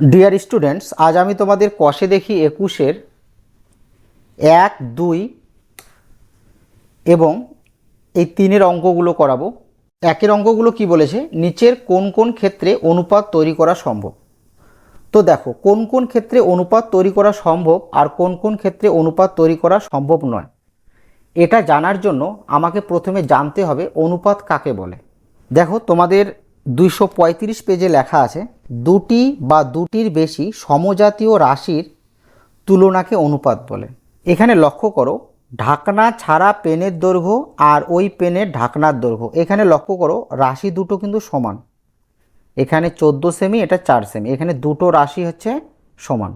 Dear students আজ আমি তোমাদের কষে দেখি একুশের এক, দুই এবং এই তিনের অঙ্কগুলো করাবো। একের অঙ্কগুলো কি বলেছে? নিচের কোন কোন ক্ষেত্রে অনুপাত তৈরি করা সম্ভব? তো দেখো, কোন কোন ক্ষেত্রে অনুপাত তৈরি করা সম্ভব আর কোন কোন ক্ষেত্রে অনুপাত তৈরি করা সম্ভব নয়, এটা জানার জন্য আমাকে প্রথমে জানতে হবে অনুপাত কাকে বলে। দেখো, তোমাদের দুইশো পঁয়ত্রিশ পেজে লেখা আছে, দুটি বা দুটির বেশি সমজাতীয় রাশির তুলনাকে অনুপাত বলে। এখানে লক্ষ্য করো, ঢাকনা ছাড়া পেনের দৈর্ঘ্য আর ওই পেনের ঢাকনার দৈর্ঘ্য। এখানে লক্ষ্য করো, রাশি দুটো কিন্তু সমান। এখানে চোদ্দ সেমি এটা চার সেমি এখানে দুটো রাশি হচ্ছে সমান।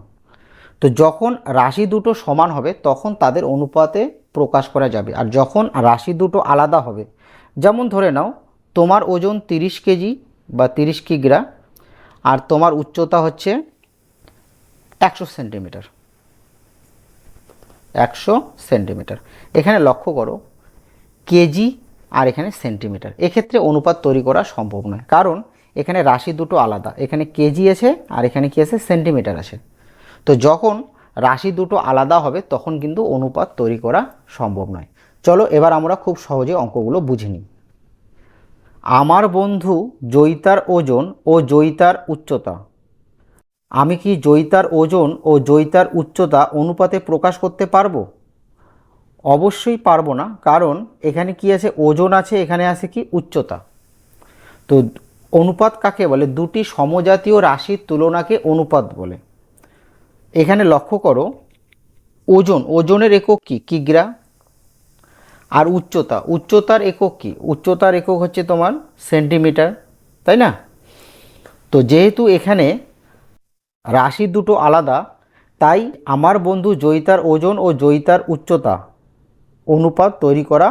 তো যখন রাশি দুটো সমান হবে, তখন তাদের অনুপাতে প্রকাশ করা যাবে। আর যখন রাশি দুটো আলাদা হবে, যেমন ধরে নাও তোমার ওজন তিরিশ কেজি বা তিরিশ কিগ্রা আর তোমার উচ্চতা হচ্ছে একশো সেন্টিমিটার। একশো সেন্টিমিটার। এখানে লক্ষ্য করো, কেজি আর এখানে সেন্টিমিটার। এক্ষেত্রে অনুপাত তৈরি করা সম্ভব নয়, কারণ এখানে রাশি দুটো আলাদা। এখানে কেজি আছে আর এখানে কি আছে? সেন্টিমিটার আছে। তো যখন রাশি দুটো আলাদা হবে, তখন কিন্তু অনুপাত তৈরি করা সম্ভব নয়। চলো এবার আমরা খুব সহজে অঙ্কগুলো বুঝে নিই। আমার বন্ধু জয়িতার ওজন ও জয়িতার উচ্চতা। আমি কি জয়িতার ওজন ও জয়িতার উচ্চতা অনুপাতে প্রকাশ করতে পারব? অবশ্যই পারব না, কারণ এখানে কি আছে? ওজন আছে, এখানে আছে কি? উচ্চতা। তো অনুপাত কাকে বলে? দুটি সমজাতীয় রাশির তুলনাকে অনুপাত বলে। এখানে লক্ষ্য করো, ওজন, ওজনের একক কি? কিগ্রা আর উচ্চতা। উচ্চতার একক কি? উচ্চতার একক হচ্ছে তোমার সেন্টিমিটার, তাই না? তো যেহেতু এখানে রাশি দুটো আলাদা, তাই আমার বন্ধু জয়িতার ওজন ও জয়িতার উচ্চতা অনুপাত তৈরি করা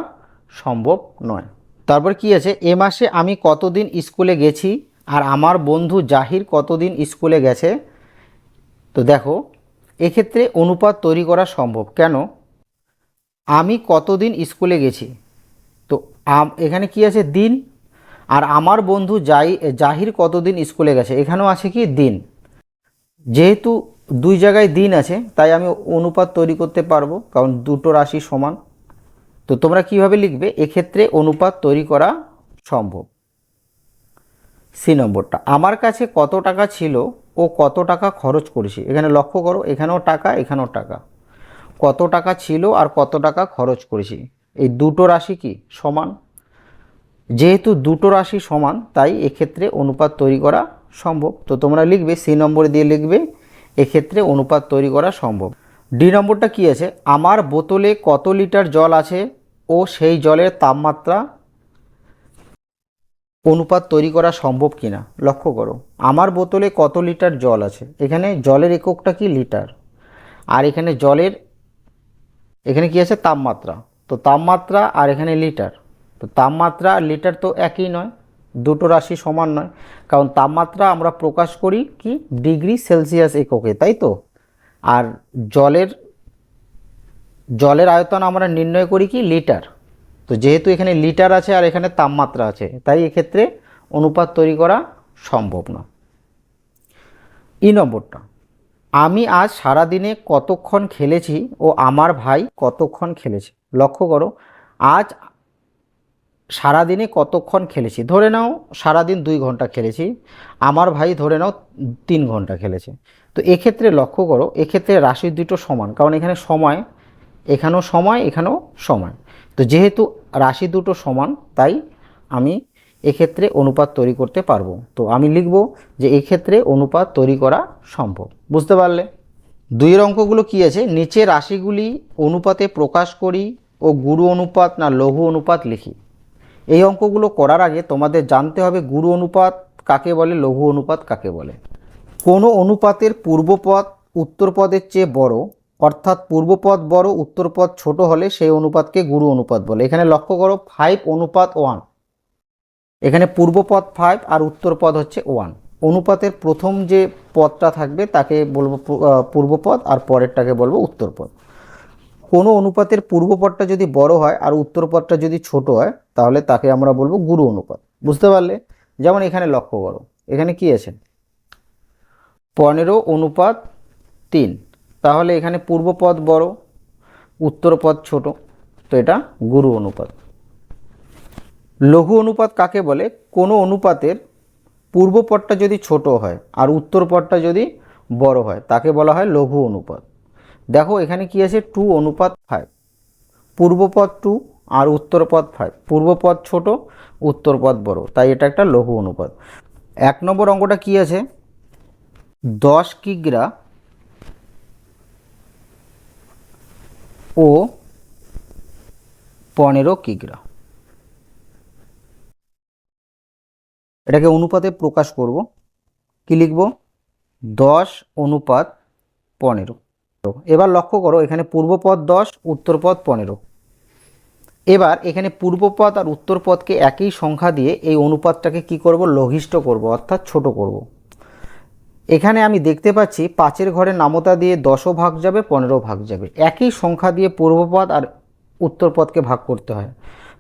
সম্ভব নয়। তারপর কি আছে? এ মাসে আমি কতদিন স্কুলে গেছি আর আমার বন্ধু জাহির কতদিন স্কুলে গেছে? তো দেখো, এক্ষেত্রে অনুপাত তৈরি করা সম্ভব। কেন? আমি কতদিন স্কুলে গেছি? তো এখানে কি আছে? দিন। আর আমার বন্ধু জাই জাহির কতদিন স্কুলে গেছে? এখানেও আছে কি? দিন। যেহেতু দুই জায়গায় দিন আছে, তাই আমি অনুপাত তৈরি করতে পারব, কারণ দুটো রাশি সমান। তো তোমরা কীভাবে লিখবে? এক্ষেত্রে অনুপাত তৈরি করা সম্ভব। সি নম্বরটা। আমার কাছে কত টাকা ছিল ও কত টাকা খরচ করেছি? এখানে লক্ষ্য করো, এখানেও টাকা এখানেও টাকা। কত টাকা ছিল আর কত টাকা খরচ করেছি? এই দুটো রাশি কি সমান? যেহেতু দুটো রাশি সমান, তাই এক্ষেত্রে অনুপাত তৈরি করা সম্ভব। তো তোমরা লিখবে, সি নম্বর দিয়ে লিখবে, এক্ষেত্রে অনুপাত তৈরি করা সম্ভব। ডি নম্বরটা কি আছে? আমার বোতলে কত লিটার জল আছে ও সেই জলের তাপমাত্রা অনুপাত তৈরি করা সম্ভব কিনা? লক্ষ্য করো, আমার বোতলে কত লিটার জল আছে? এখানে জলের এককটা কি লিটার? আর এখানে জলের এখানে কি আছে? তাপমাত্রা। তো তাপমাত্রা আর এখানে লিটার। তো তাপমাত্রা আর লিটার তো একই নয়, দুটো রাশি সমান নয়। কারণ তাপমাত্রা আমরা প্রকাশ করি কি? ডিগ্রি সেলসিয়াস এককে, তাই তো? আর জলের জলের আয়তন আমরা নির্ণয় করি কি? লিটার। তো যেহেতু এখানে লিটার আছে আর এখানে তাপমাত্রা আছে, তাই এক্ষেত্রে অনুপাত তৈরি করা সম্ভব না ই নম্বরটা। আমি আজ সারাদিনে কতক্ষণ খেলেছি ও আমার ভাই কতক্ষণ খেলেছে? লক্ষ্য করো, আজ সারাদিনে কতক্ষণ খেলেছি? ধরে নাও সারাদিন দুই ঘণ্টা খেলেছি, আমার ভাই ধরে নাও তিন ঘণ্টা খেলেছে। তো এক্ষেত্রে লক্ষ্য করো, এক্ষেত্রে রাশি দুটো সমান, কারণ এখানে সময়, এখানেও সময় এখানেও সময়। তো যেহেতু রাশি দুটো সমান, তাই আমি এক্ষেত্রে অনুপাত তৈরি করতে পারব। তো আমি লিখব যে এক্ষেত্রে অনুপাত তৈরি করা সম্ভব। বুঝতে পারলে? দুইয়ের অঙ্কগুলো কী আছে? নিচে রাশিগুলি অনুপাতে প্রকাশ করি ও গুরু অনুপাত না লঘু অনুপাত লিখি। এই অঙ্কগুলো করার আগে তোমাদের জানতে হবে গুরু অনুপাত কাকে বলে, লঘু অনুপাত কাকে বলে। কোনো অনুপাতের পূর্বপদ উত্তরপদের চেয়ে বড়, অর্থাৎ পূর্বপদ বড়, উত্তরপদ ছোট হলে সেই অনুপাতকে গুরু অনুপাত বলে। এখানে লক্ষ্য করো ফাইভ অনুপাত ওয়ান এখানে পূর্বপদ ফাইভ আর উত্তরপদ হচ্ছে ওয়ান অনুপাতের প্রথম যে পদটা থাকবে, তাকে বলব পূর্বপদ আর পরেরটাকে বলব উত্তরপদ কোনো অনুপাতের পূর্বপদটা যদি বড় হয় আর উত্তরপদটা যদি ছোট হয়, তাহলে তাকে আমরা বলব গুরু অনুপাত। বুঝতে পারলে? যেমন এখানে লক্ষ্য করো। এখানে কি আছে? পনেরো অনুপাত তিন। তাহলে এখানে পূর্ব পদ বড়, উত্তর পদ ছোট। তো এটা গুরু অনুপাত। লঘু অনুপাত কাকে বলে? কোনো অনুপাতের পূর্ব পদটা যদি ছোট হয় আর উত্তর পদটা যদি বড় হয়, তাকে বলা হয় লঘু অনুপাত। দেখো, এখানে কি আছে? টু অনুপাত ফাইভ পূর্বপদ টু আর উত্তরপদ ফাইভ পূর্বপদ ছোট, উত্তরপদ বড়। তাই এটা একটা লঘু অনুপাত। এক নম্বর অঙ্কটা কি আছে? দশ কিগ্রা ও পনেরো কিগ্রা। এটাকে অনুপাতে প্রকাশ করব। কি লিখব? দশ অনুপাত পনেরো। এবার লক্ষ্য করো, এখানে পূর্বপদ দশ উত্তরপদ পনেরো। এবার এখানে পূর্বপদ আর উত্তরপদকে একই সংখ্যা দিয়ে এই অনুপাতটাকে কি করব? লঘিষ্ঠ করব, অর্থাৎ ছোট করব। এখানে আমি দেখতে পাচ্ছি পাঁচের ঘরে নামতা দিয়ে দশও ভাগ যাবে পনেরো ভাগ যাবে। একই সংখ্যা দিয়ে পূর্বপদ আর উত্তরপদকে ভাগ করতে হয়।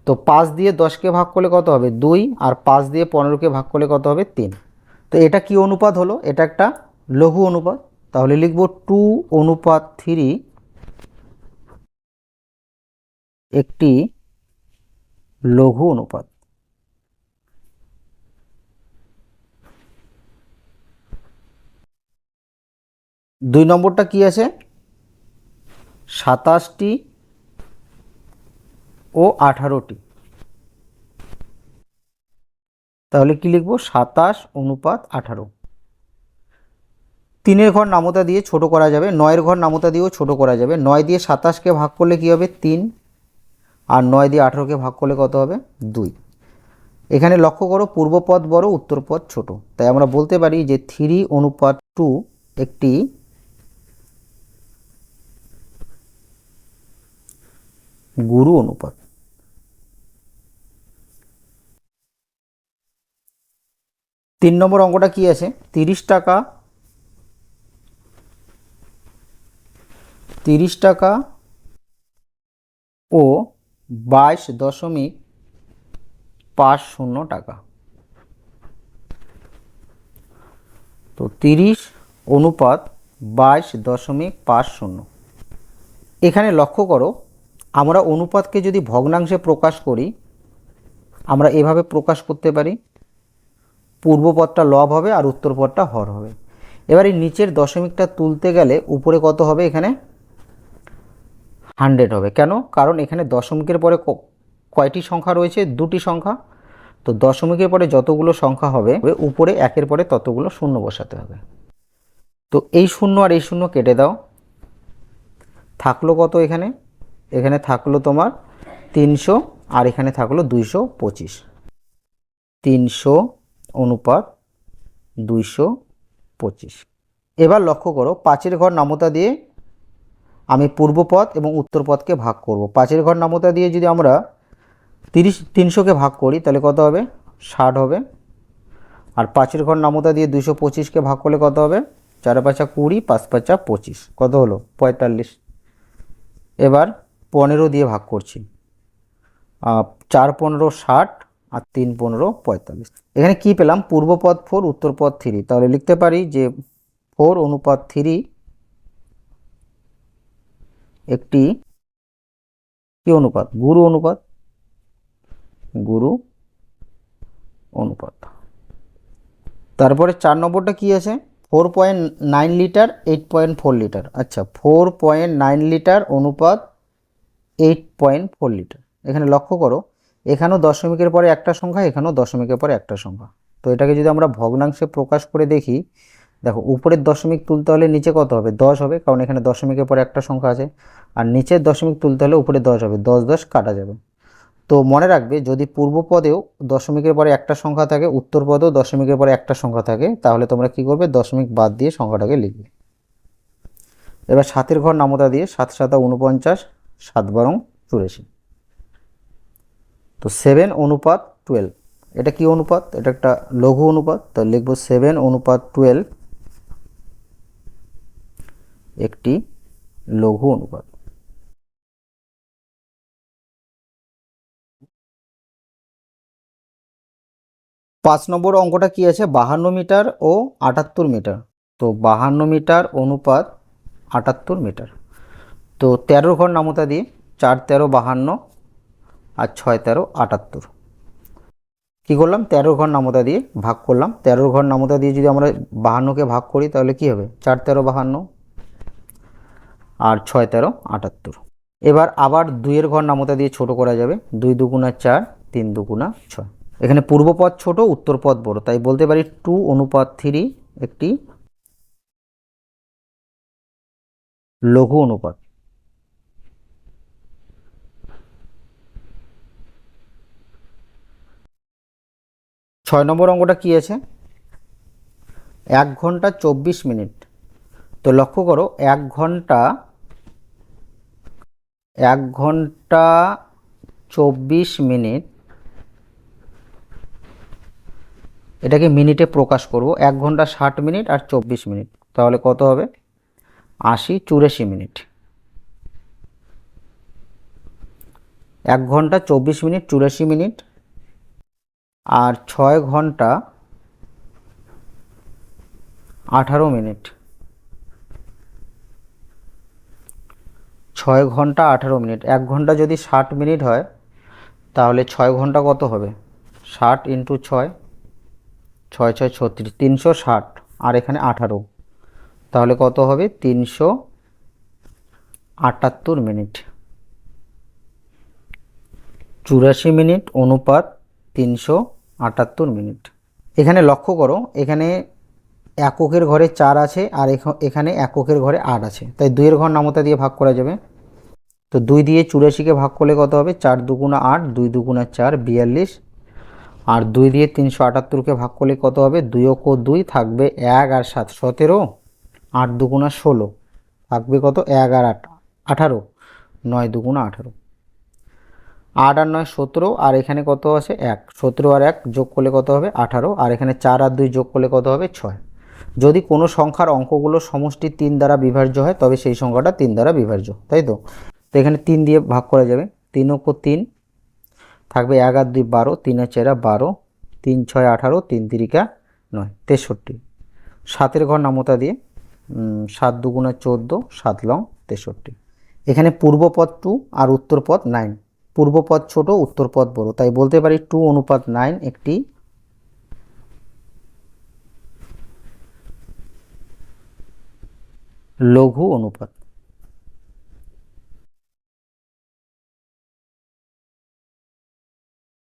তো পাঁচ দিয়ে দশকে ভাগ করলে কত হবে? দুই আর পাঁচ দিয়ে পনেরোকে ভাগ করলে কত হবে? তিন। তো এটা কি অনুপাত হলো? এটা একটা লঘু অনুপাত। তাহলে লিখব টু অনুপাত থ্রি একটি লঘু অনুপাত। দুই নম্বরটা কি আছে? সাতাশটি ও আঠারোটি। তাহলে কি লিখব? সাতাশ অনুপাত আঠারো। তিনের ঘর নামতা দিয়ে ছোট করা যাবে, নয়ের ঘর নামতা দিয়েও ছোট করা যাবে। নয় দিয়ে সাতাশকে ভাগ করলে কি হবে? তিন। আর নয় দিয়ে আঠারোকে ভাগ করলে কত হবে? দুই। এখানে লক্ষ্য করো, পূর্বপদ বড়, উত্তরপদ ছোট। তাই আমরা বলতে পারি যে থ্রি অনুপাত টু একটি গুরু অনুপাত। তিন নম্বর অঙ্কটা কি আছে? তিরিশ টাকা তিরিশ টাকা ও বাইশ দশমিক পাঁচ শূন্য টাকা। তো তিরিশ অনুপাত বাইশ দশমিক পাঁচ শূন্য। এখানে লক্ষ্য করো আমরা অনুপাতকে যদি ভগ্নাংশে প্রকাশ করি, আমরা এভাবে প্রকাশ করতে পারি পূর্বপদটা লব হবে আর উত্তরপদটা হর হবে। এবার এই নিচের দশমিকটা তুলতে গেলে উপরে কত হবে এখানে? হান্ড্রেড হবে। কেন? কারণ এখানে দশমিকের পরে কয়টি সংখ্যা রয়েছে? দুটি সংখ্যা। তো দশমিকের পরে যতগুলো সংখ্যা হবে, উপরে একের পরে ততগুলো শূন্য বসাতে হবে। তো এই শূন্য আর এই শূন্য কেটে দাও। থাকল কত এখানে? এখানে থাকল তোমার তিনশো, আর এখানে থাকল দুইশো পঁচিশ। তিনশো অনুপাত দুইশো পঁচিশ। এবার লক্ষ্য করো, পাঁচের ঘর নামতা দিয়ে আমি পূর্বপদ এবং উত্তরপদকে ভাগ করব। পাঁচের ঘর নামতা দিয়ে যদি আমরা তিরিশ, তিনশোকে ভাগ করি, তাহলে কত হবে? ষাট হবে। আর পাঁচের ঘর নামতা দিয়ে দুশো পঁচিশকে ভাগ করলে কত হবে? চার পাঁচা কুড়ি, পাঁচ পাঁচা পঁচিশ। কত হলো? পঁয়তাল্লিশ। এবার পনেরো দিয়ে ভাগ করছি। চার পনেরো ষাট আর তিন পনেরো পঁয়তাল্লিশ। এখানে কি পেলাম? পূর্বপদ ফোর উত্তরপদ থ্রি তাহলে লিখতে পারি যে ফোর অনুপাত থ্রি একটি কি অনুপাত? গুরু অনুপাত। গুরু অনুপাত। তারপরে চার নম্বরটা কি আছে? Four point nine litre eight point four litre আচ্ছা ফোর পয়েন্ট নাইন লিটার অনুপাত এইট পয়েন্ট ফোর লিটার এখানে লক্ষ্য করো, এখানেও দশমিকের পরে একটা সংখ্যা, এখানেও দশমিকের পরে একটা সংখ্যা। তো এটাকে যদি আমরা ভগ্নাংশে প্রকাশ করে দেখি, দেখো, উপরের দশমিক তুলতে হলে নিচে কত হবে? দশ হবে, কারণ এখানে দশমিকের পরে একটা সংখ্যা আছে। আর নিচের দশমিক তুলতে হলে উপরে দশ হবে, দশ দশ কাটা যাবে। তো মনে রাখবে, যদি পূর্বপদেও দশমিকের পরে একটা সংখ্যা থাকে, উত্তর পদেও দশমিকের পরে একটা সংখ্যা থাকে, তাহলে তোমরা কি করবে? দশমিক বাদ দিয়ে সংখ্যাটাকে লিখবে। এবার সাতের ঘর নামতা দিয়ে সাত সাতা উনপঞ্চাশ সাত বারং চুরাশি। তো সেভেন অনুপাত টুয়েলভ এটা কি অনুপাত? এটা একটা লঘু অনুপাত। তো লিখব সেভেন অনুপাত টুয়েলভ একটি লঘু অনুপাত। পাঁচ নম্বর অঙ্কটা কি আছে? বাহান্ন মিটার ও আটাত্তর মিটার। তো বাহান্ন মিটার অনুপাত আটাত্তর মিটার। তো তেরো ঘর নামতা দিয়ে চার তেরো বাহান্ন আর ছয় তেরো আটাত্তর। কী করলাম? তেরো ঘর নামতা দিয়ে ভাগ করলাম। তেরো ঘর নামতা দিয়ে যদি আমরা বাহান্নকে ভাগ করি, তাহলে কি হবে? চার তেরো বাহান্ন আর ছয় তেরো আটাত্তর। এবার আবার দুইয়ের ঘর নামতা দিয়ে ছোট করা যাবে। দুই দুগুণা চার, তিন দুগুণা ছয়। এখানে পূর্বপদ ছোট উত্তরপদ বড়। তাই বলতে পারি টু অনুপাত থ্রি একটি লঘু অনুপাত। ছয় নম্বর অঙ্কটা কি আছে? এক ঘণ্টা চব্বিশ মিনিট। তো লক্ষ্য করো, এক ঘণ্টা এক ঘণ্টা চব্বিশ মিনিট। এটাকে মিনিটে প্রকাশ করব, এক ঘণ্টা ষাট মিনিট আর চব্বিশ মিনিট। তাহলে কত হবে? আশি চুরাশি মিনিট। এক ঘণ্টা চব্বিশ মিনিট, চুরাশি মিনিট। আর ছয় ঘণ্টা আঠারো মিনিট। ছয় ঘণ্টা আঠারো মিনিট। এক ঘণ্টা যদি ষাট মিনিট হয়, তাহলে ছয় ঘণ্টা কত হবে? ষাট ইন্টু ছয় ছয় ছয়, ছত্রিশ, তিনশো ষাট, আর এখানে আঠারো। তাহলে কত হবে? তিনশো আটাত্তর মিনিট। চুরাশি মিনিট অনুপাত তিনশো আটাত্তর মিনিট। এখানে লক্ষ্য করো, এখানে এককের ঘরে চার আছে আর এখ- এখানে এককের ঘরে আট আছে। তাই দুইয়ের ঘর নামতা দিয়ে ভাগ করা যাবে। তো দুই দিয়ে চুরাশিকে ভাগ করলে কত হবে? চার দুগুণা আট, দুই দুগুণা চার, বিয়াল্লিশ। আর দুই দিয়ে তিনশো আটাত্তরকে ভাগ করলে কত হবে? দুই ও দুই থাকবে এক আর সাত। সতেরো। আট দুগুণা ষোলো। থাকবে কত? এক আর আট। আঠারো। নয় দুগুণা আঠারো। আট আর নয় সতেরো, আর এখানে কত আছে? এক। সতেরো আর এক যোগ করলে কত হবে? আঠারো। আর এখানে চার আর দুই যোগ করলে কত হবে? ছয়। যদি কোনো সংখ্যার অঙ্কগুলো সমষ্টি তিন দ্বারা বিভাজ্য হয়, তবে সেই সংখ্যাটা তিন দ্বারা বিভাজ্য, তাই তো? তো এখানে তিন দিয়ে ভাগ করা যাবে। তিন ও তিন, থাকবে এক আর দুই বারো, তিন আর চেরা বারো, তিন ছয় আঠারো, তিন তিরিকা নয়, তেষট্টি। সাতের ঘর নামতা দিয়ে সাত দুগুণে চোদ্দ, সাত লং, তেষট্টি। এখানে পূর্বপদ টু আর উত্তরপদ নাইন পূর্বপদ ছোট, উত্তরপদ বড়। তাই বলতে পারি টু অনুপাত নাইন একটি লঘু অনুপাত।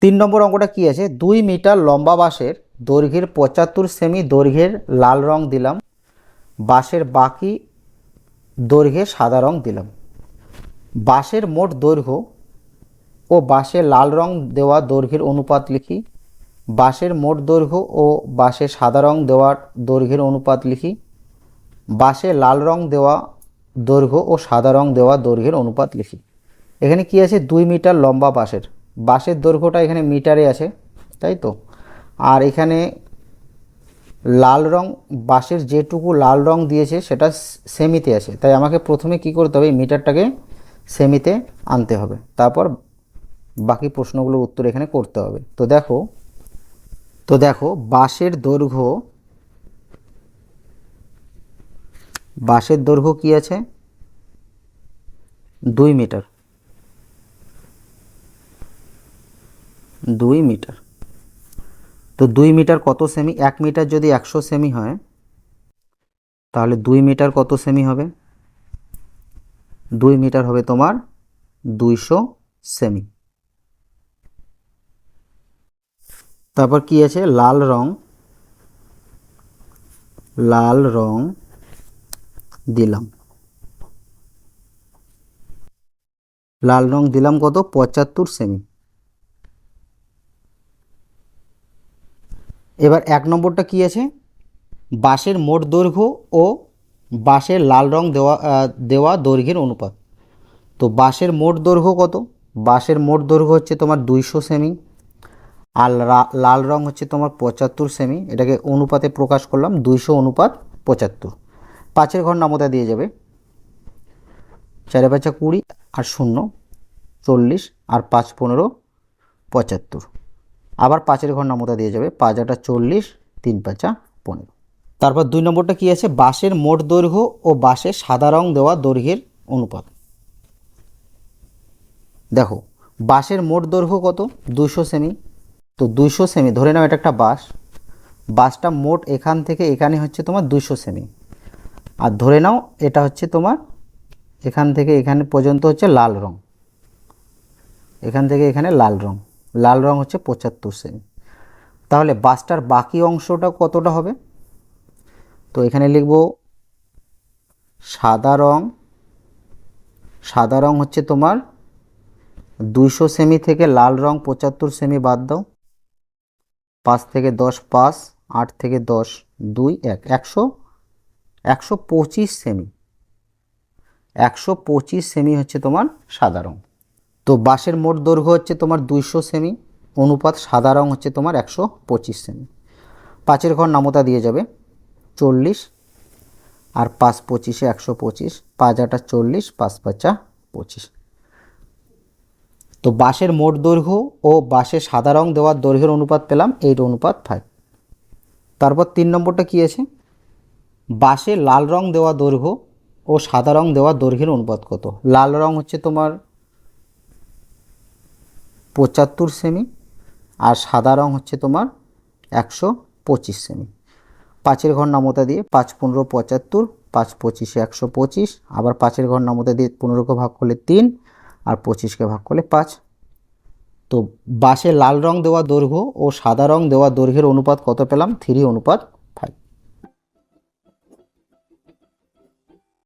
তিন নম্বর অঙ্কটা কি আছে? দুই মিটার লম্বা বাঁশের দৈর্ঘ্যের পঁচাত্তর সেমি দৈর্ঘ্যের লাল রং দিলাম, বাঁশের বাকি দৈর্ঘ্যে সাদা রং দিলাম। বাঁশের মোট দৈর্ঘ্য ও বাঁশের লাল রং দেওয়া দৈর্ঘ্যের অনুপাত লিখি। বাঁশের মোট দৈর্ঘ্য ও বাঁশের সাদা রং দেওয়ার দৈর্ঘ্যের অনুপাত লিখি। বাঁশে লাল রং দেওয়া দৈর্ঘ্য ও সাদা রং দেওয়া দৈর্ঘ্যের অনুপাত লিখি। এখানে কি আছে? দুই মিটার লম্বা বাঁশের। বাঁশের দৈর্ঘ্যটা এখানে মিটারে আছে, তাই তো? আর এখানে লাল রং, বাঁশের যেটুকু লাল রং দিয়েছে সেটা সেমিতে আছে। তাই আমাকে প্রথমে কি করতে হবে? মিটারটাকে সেমিতে আনতে হবে। তারপর বাকি প্রশ্নগুলোর উত্তর এখানে করতে হবে। তো দেখো তো দেখো, বাঁশের দৈর্ঘ্য বাঁশের দৈর্ঘ্য কি আছে? দুই মিটার। দুই মিটার। তো দুই মিটার কত সেমি? এক মিটার যদি একশো সেমি হয়, তাহলে দুই মিটার কত সেমি হবে? দুই মিটার হবে তোমার দুইশো সেমি। তারপর কি আছে? লাল রং। লাল রং দিলাম। লাল রং দিলাম কত? পঁচাত্তর সেমি। এবার এক নম্বরটা কি আছে? বাঁশের মোট দৈর্ঘ্য ও বাঁশের লাল রং দেওয়া দেওয়া দৈর্ঘ্যের অনুপাত। তো বাঁশের মোট দৈর্ঘ্য কত? বাঁশের মোট দৈর্ঘ্য হচ্ছে তোমার দুইশো সেমি। আর লাল রং হচ্ছে তোমার পঁচাত্তর সেমি, এটাকে অনুপাতে প্রকাশ করলাম দুইশো অনুপাত পঁচাত্তর। পাঁচের ঘর নামতা দিয়ে যাবে। চারে পাঁচা কুড়ি আর শূন্য, চল্লিশ আর পাঁচ পনেরো, পঁচাত্তর। আবার পাঁচের ঘর নামতা দিয়ে যাবে, পাঁচ আটা চল্লিশ, তিন পাঁচা পনেরো। তারপর দুই নম্বরটা কি আছে? বাঁশের মোট দৈর্ঘ্য ও বাঁশের সাদা রং দেওয়া দৈর্ঘ্যের অনুপাত। দেখো, বাঁশের মোট দৈর্ঘ্য কত? দুশো সেমি তো দুশো সেমি, ধরে নাও এটা একটা বাঁশ বাঁশটা মোট এখান থেকে এখানে হচ্ছে তোমার দুশো সেমি। আর ধরে নাও এটা হচ্ছে তোমার এখান থেকে এখানে পর্যন্ত হচ্ছে লাল রং। এখান থেকে এখানে লাল রং। লাল রং হচ্ছে পঁচাত্তর সেমি। তাহলে বাসটার বাকি অংশটা কতটা হবে? তো এখানে লিখব সাদা রং সাদা রং হচ্ছে তোমার দুইশো সেমি থেকে লাল রং পঁচাত্তর সেমি বাদ দাও। পাঁচ থেকে দশ, পাঁচ, আট থেকে দশ, দুই, এক, একশো একশো পঁচিশ সেমি। একশো পঁচিশ সেমি হচ্ছে তোমার সাদা রং। তো বাঁশের মোট দৈর্ঘ্য হচ্ছে তোমার দুইশো সেমি, অনুপাত সাদা রং হচ্ছে তোমার একশো পঁচিশ সেমি। পাঁচের ঘর নামতা দিয়ে যাবে, চল্লিশ, আর পাঁচ পঁচিশে একশো পঁচিশ, পাঁচ আটা চল্লিশ, পাঁচ পাঁচা পঁচিশ। তো বাঁশের মোট দৈর্ঘ্য ও বাঁশের সাদা রং দেওয়ার দৈর্ঘ্যের অনুপাত পেলাম এইট অনুপাত ফাইভ তারপর তিন নম্বরটা কী আছে? বাঁশে লাল রং দেওয়া দৈর্ঘ্য ও সাদা রং দেওয়া দৈর্ঘ্যের অনুপাত কত? লাল রং হচ্ছে তোমার পঁচাত্তর সেমি আর সাদা রং হচ্ছে তোমার একশো পঁচিশ সেমি। পাঁচের ঘর নামতা দিয়ে পাঁচ পনেরো পঁচাত্তর, পাঁচ পঁচিশে একশো পঁচিশ, আবার পাঁচের ঘর নামতা দিয়ে পনেরোকে ভাগ করলে তিন আর পঁচিশকে ভাগ করলে পাঁচ। তো বাসে লাল রং দেওয়া দৈর্ঘ্য ও সাদা রং দেওয়া দৈর্ঘ্যের অনুপাত কত পেলাম? থ্রি অনুপাত